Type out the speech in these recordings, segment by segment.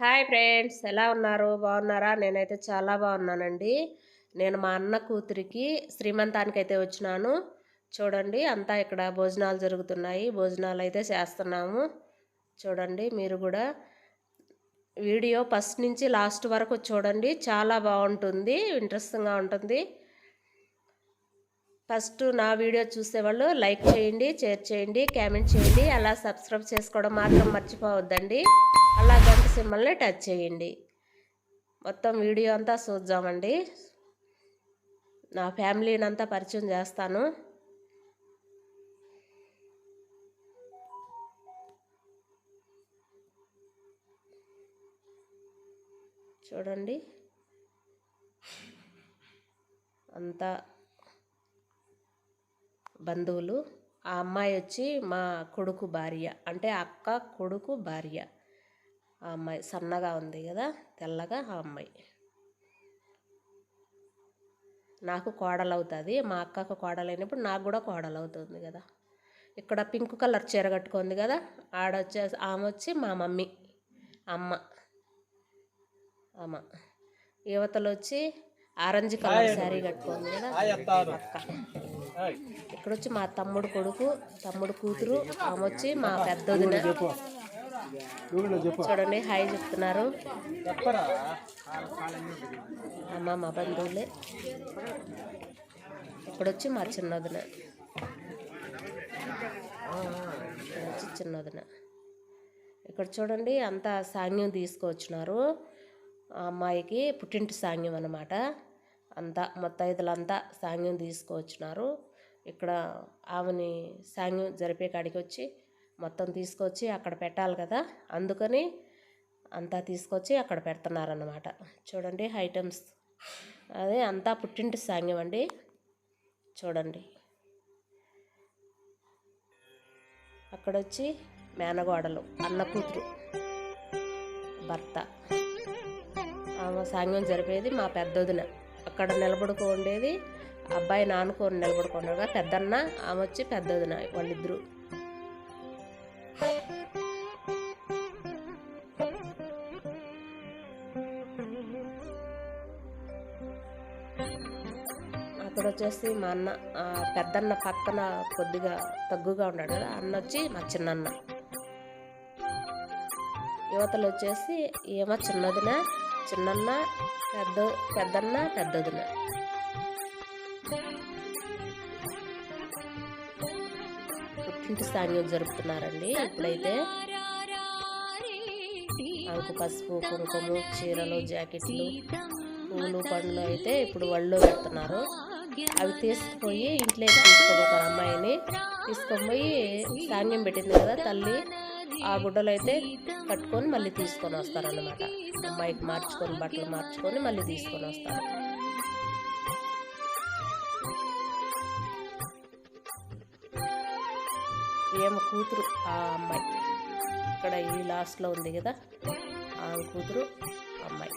Hi friends ఎలా ఉన్నారు? బాగున్నారా? నేనైతే చాలా బాగున్నానండి. నేను మా అన్న కూతురికి శ్రీమంతానికి అయితే వచ్చినాను. చూడండి అంతా ఇక్కడ భోజనాలు జరుగుతున్నాయి. భోజనాలు అయితే చేస్తున్నాము. చూడండి మీరు కూడా వీడియో ఫస్ట్ నుంచి లాస్ట్ వరకు చూడండి. చాలా బాగుంటుంది ఇంట్రెస్టింగ్గా ఉంటుంది. ఫస్ట్ నా వీడియో చూసేవాళ్ళు లైక్ చేయండి షేర్ చేయండి కామెంట్ చేయండి. అలా సబ్స్క్రైబ్ చేసుకోవడం మాత్రం మర్చిపోవద్దండి. అలా సింబల్ని టచ్ చేయండి. మొత్తం వీడియో అంతా చూద్దామండి. నా ఫ్యామిలీని అంతా పరిచయం చేస్తాను. చూడండి. అంతా బంధువులు. ఆ అమ్మాయి వచ్చి మా కొడుకు భార్య. అంటే అక్క కొడుకు భార్య. ఆ అమ్మాయి సన్నగా ఉంది కదా తెల్లగా ఆ అమ్మాయి. నాకు కోడలు అవుతుంది మా అక్కకు కోడలైనప్పుడు నాకు కూడా కోడలు అవుతుంది కదా. ఇక్కడ పింక్ కలర్ చీర కట్టుకుంది కదా ఆడొచ్చే ఆమె వచ్చి మా మమ్మీ అమ్మ అమ్మ యువతలు వచ్చి ఆరెంజ్ కలర్ శారీ కట్టుకుంది కదా అక్క. ఇక్కడ వచ్చి మా తమ్ముడు కొడుకు తమ్ముడు కూతురు ఆమె వచ్చి మా పెద్ద చూడండి హాయ్ చెప్తున్నారు. అమ్మ మా బంధువులే. ఇక్కడ వచ్చి మా చిన్నదిన. వచ్చి చిన్నదిన. ఇక్కడ చూడండి అంతా సాంగ్యం తీసుకొచ్చినారు. అమ్మాయికి పుట్టింటి సాంగ్యం అనమాట అంతా మొత్తైదులంతా సాంగ్యం తీసుకొచ్చినారు. ఇక్కడ ఆమెని సాంగ్యం జరిపే కాడికి వచ్చి మొత్తం తీసుకొచ్చి అక్కడ పెట్టాలి కదా. అందుకని అంతా తీసుకొచ్చి అక్కడ పెడుతున్నారన్నమాట. చూడండి ఐటమ్స్. అదే అంతా పుట్టింటి సాంగ్యం అండి. చూడండి. అక్కడ వచ్చి మేనగోడలు అన్న కూతురు భర్త. ఆమె సాంగ్యం జరిపేది మా పెద్దొదిన. అక్కడ నిలబడుకో ఉండేది అబ్బాయి నానుకొని నిలబడుకుండగా పెద్దన్న ఆమె వచ్చి పెద్దొదిన వాళ్ళిద్దరూ. అక్కడ వచ్చేసి మా అన్న పెద్దన్న పక్కన కొద్దిగా తగ్గుగా ఉన్నాడు కదా అన్న వచ్చి మా చిన్నన్న. యువతలు వచ్చేసి ఏమో చిన్నదిన చిన్నన్న పెద్ద పెద్దన్న పెద్దదిన. పుట్టింటి సాంగ్యం జరుపుతున్నారండి. ఇప్పుడైతే ఆమెకు పసుపు కుంకుమ చీరలు జాకెట్లు పూలు పండ్లు అయితే ఇప్పుడు వళ్ళు పెడుతున్నారు. అవి తీసుకుపోయి ఇంట్లో ఒక అమ్మాయిని తీసుకొని ధాన్యం పెట్టింది కదా తల్లి. ఆ గుడ్డలు అయితే కట్టుకొని మళ్ళీ తీసుకొని వస్తారన్నమాట. అమ్మాయికి మార్చుకొని బట్టలు మార్చుకొని మళ్ళీ తీసుకొని వస్తారు. ఏమ కూతురు ఆ అమ్మాయి. ఇక్కడ ఈ లాస్ట్లో ఉంది కదా ఆ కూతురు అమ్మాయి.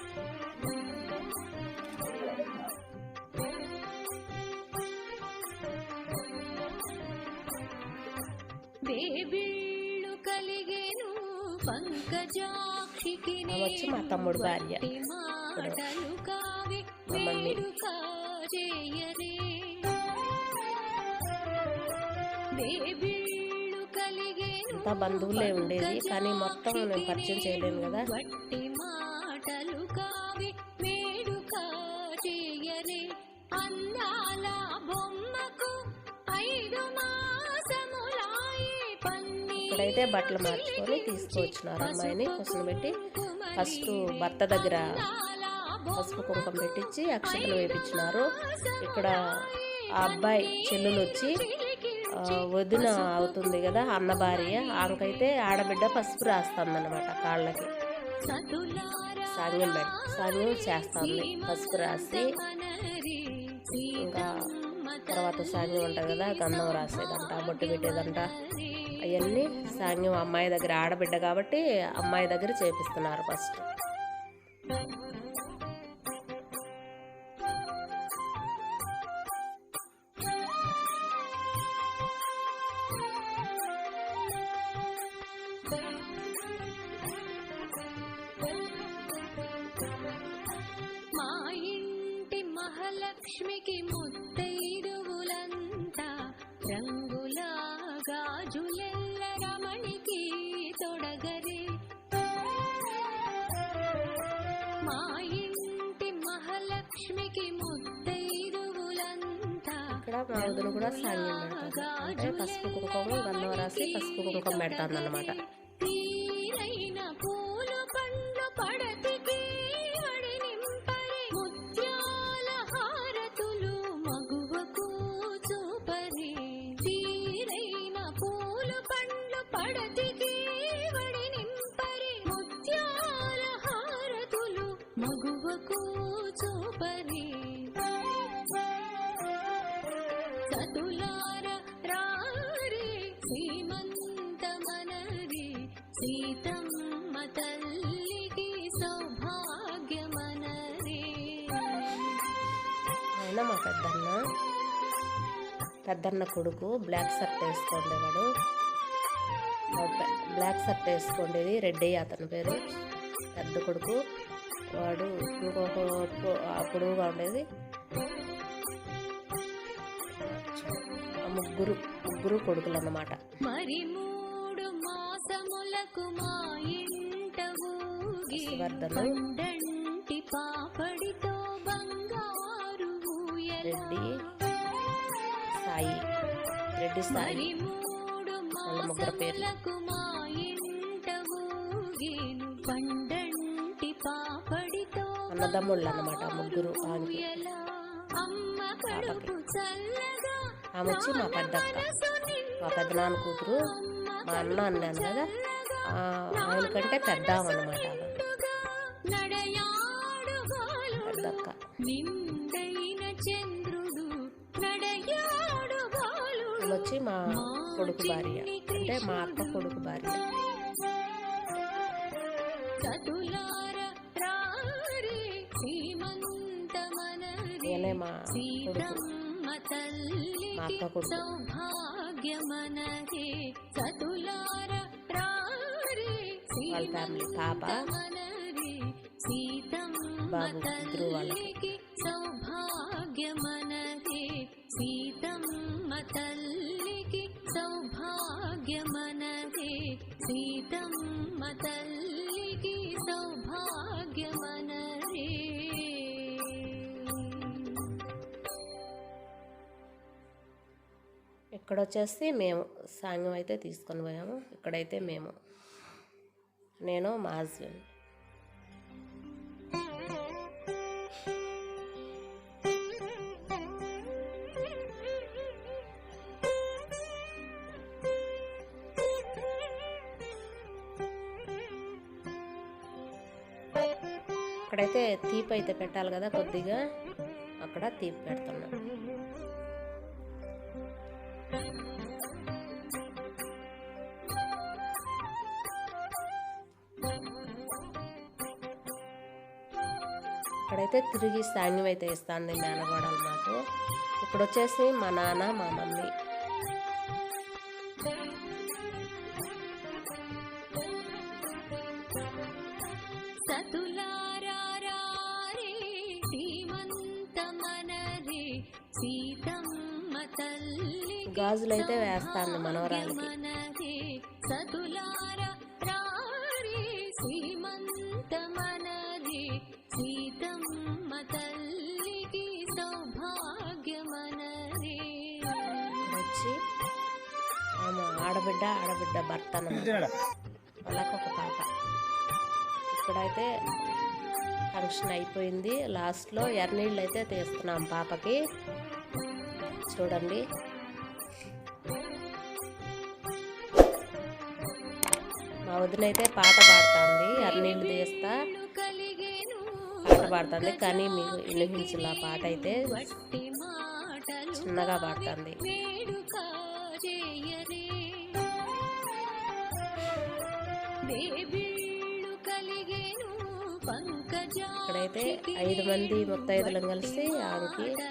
దేవిళ్ళు కలిగేను పంకజాక్షికి వచ్చి మా తమ్ముడు భార్య. మాటలు కావి మా వేడుక చేయరే దేవిళ్ళు కలిగేను అంతా బంధువులే ఉండేది కానీ మొత్తం నేను పరిచయం చేయలేను కదా. వట్టి మాటలు కావి వేడుక చేయరే అందాల బొమ్మకు ఐదు మాసములాయి అయితే బట్టలు మార్చుకొని తీసుకువచ్చినారు. అమ్మాయిని కూర్చోబెట్టి ఫస్ట్ భర్త దగ్గర పసుపు కుంకుమ పెట్టించి అక్షతలు వేపించినారు. ఇక్కడ ఆ అబ్బాయి చెల్లెలు వచ్చి వదిన అవుతుంది కదా అన్న భార్య. ఆమెకైతే ఆడబిడ్డ పసుపు రాస్తుందన్నమాట కాళ్ళకి. సాంగ్యం పెట్టి సాంగ్యం చేస్తుంది. పసుపు రాసి ఇంకా తర్వాత సాంగ్యం ఉంటుంది కదా గంధం రాసేదంట బొట్టు పెట్టేదంట. అవన్నీ సాంగ్యం అమ్మాయి దగ్గర ఆడబిడ్డ కాబట్టి అమ్మాయి దగ్గర చేపిస్తున్నారు ఫస్ట్. మా వదిన కూడా సాంగ్యం పెడతాను అంటే పసుపు కుంకుమ గంధం రాసి పసుపు కుంకుమ పెడతాను అనమాట సతులార రారి సీమంతమనరి సీతమ్మ తల్లికి సౌభాగ్యమనరి. ఆయన మా పెద్దన్న? పెద్దన్న కొడుకు బ్లాక్ షర్ట్ వేసుకుండేవాడు బ్లాక్ షర్ట్ వేసుకోండేది రెడ్డి అతని పేరు. పెద్ద కొడుకు. వాడు ఇంకొక పొ- పొడుగుగా ఉండేది. ముగ్గురు ముగ్గురు కొడుకులు అన్నమాట మరి మూడు మాసములకు మా ఇంట పాపడితో బంగారు రెడ్డి సాయి రెడ్డి సాయి. మరి మూడు వాళ్ళ ముగ్గురు పేర్లు. మా ఇంట పండంటి పాపడితో అన్నదమ్ముళ్ళు అన్నమాట ముగ్గురు అమ్మ కడుపు చల్లగా ఆమె వచ్చి మా పెద్దక్క మా పెద్దనాన్న కూతురు మా అన్న అన్నాను కదా ఆయన కంటే పెద్ద పెద్దక్క. ఆమె వచ్చి మా కొడుకు భార్య. అంటే మా అక్క కొడుకు భార్య. నేనే మా కొడుకు. మా అక్క కొడుకు. వాళ్ళ ఫ్యామిలీ పాప. బాబు ఇద్దరు వాళ్ళకి సౌభాగ్యమనరే సీతమ్మ తల్లికి సౌభాగ్యమనరే సీతమ్మ తల్లికి సౌభాగ్యమనరే ఇక్కడ వచ్చేసి మేము సాంగ్యం అయితే తీసుకొని పోయాము. ఇక్కడైతే మేము. నేను మా హస్బెండ్. అక్కడైతే తీపి అయితే పెట్టాలి కదా కొద్దిగా. అక్కడ తీపి పెడుతున్నాను ఇక్కడైతే తిరిగి సాంగ్యం అయితే ఇస్తాను మేనగోడలు మాకు. ఇప్పుడు వచ్చేసి మా నాన్న మా మమ్మీ. గాజులైతే వేస్తాను మనవరాలకి. వచ్చి ఆమె ఆడబిడ్డ ఆడబిడ్డ భర్త వాళ్ళకి ఒక పాప ఇక్కడైతే ఫంక్షన్ అయిపోయింది. లాస్ట్లో ఎర్నీళ్ళు అయితే తీస్తున్నాం పాపకి. చూడండి. మా వదినైతే పాట పాడుతుంది. ఎర్నీళ్ళు తీస్తా. పాట పాడుతుంది. కానీ మీకు వినిపించిన పాట అయితే చిన్నగా పాడుతుంది. ఇక్కడైతే ఐదు మంది ముత్తైదులం కలిసి ఆమెకి